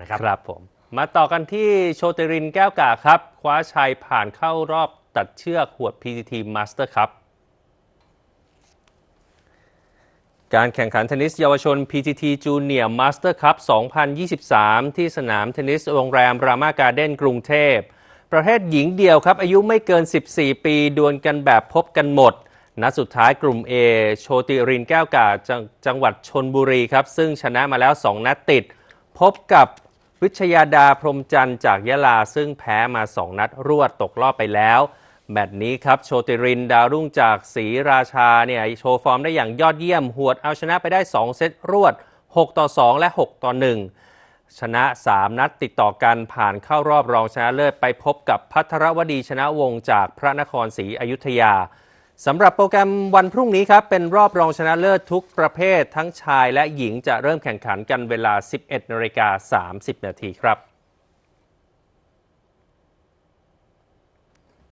นะครับครับผม มาต่อกันที่โชเตรินแก้วกาครับ คว้าชัยผ่านเข้ารอบตัดเชือกหวด PTT Master ครับ การแข่งขันเทนนิสเยาวชน PTT Junior Master Cup 2023 ที่สนามเทนนิสโรงแรมรามาการ์เด้นกรุงเทพ ประเภทหญิงเดียวครับ อายุไม่เกิน 14 ปี ดวลกันแบบพบกันหมดนัดสุดท้ายกลุ่ม A โชติรินแก้วกาจจังหวัดชนบุรีครับ ซึ่งชนะมาแล้ว 2 นัดติด พบกับ วิชยาดาพรมจันทร์จากยะลาซึ่งแพ้มา 2 นัดรวดตกรอบไปแล้ว แมตช์นี้ครับโชติรินดาวรุ่งจากศรีราชาเนี่ยโชว์ฟอร์มได้อย่างยอดเยี่ยม หวดเอาชนะไปได้ 2 เซตรวด 6 ต่อ 2 และ 6 ต่อ 1 ชนะ 3 นัดติดต่อกันผ่านเข้ารอบรองชนะเลิศไปพบกับพัทรวดีชนะวงศ์จากพระนครศรีอยุธยา สำหรับโปรแกรมวันพรุ่งนี้ครับ เป็นรอบรองชนะเลิศทุกประเภททั้งชายและหญิงจะเริ่มแข่งขันกันเวลา 11นาฬิกา30นาทีครับ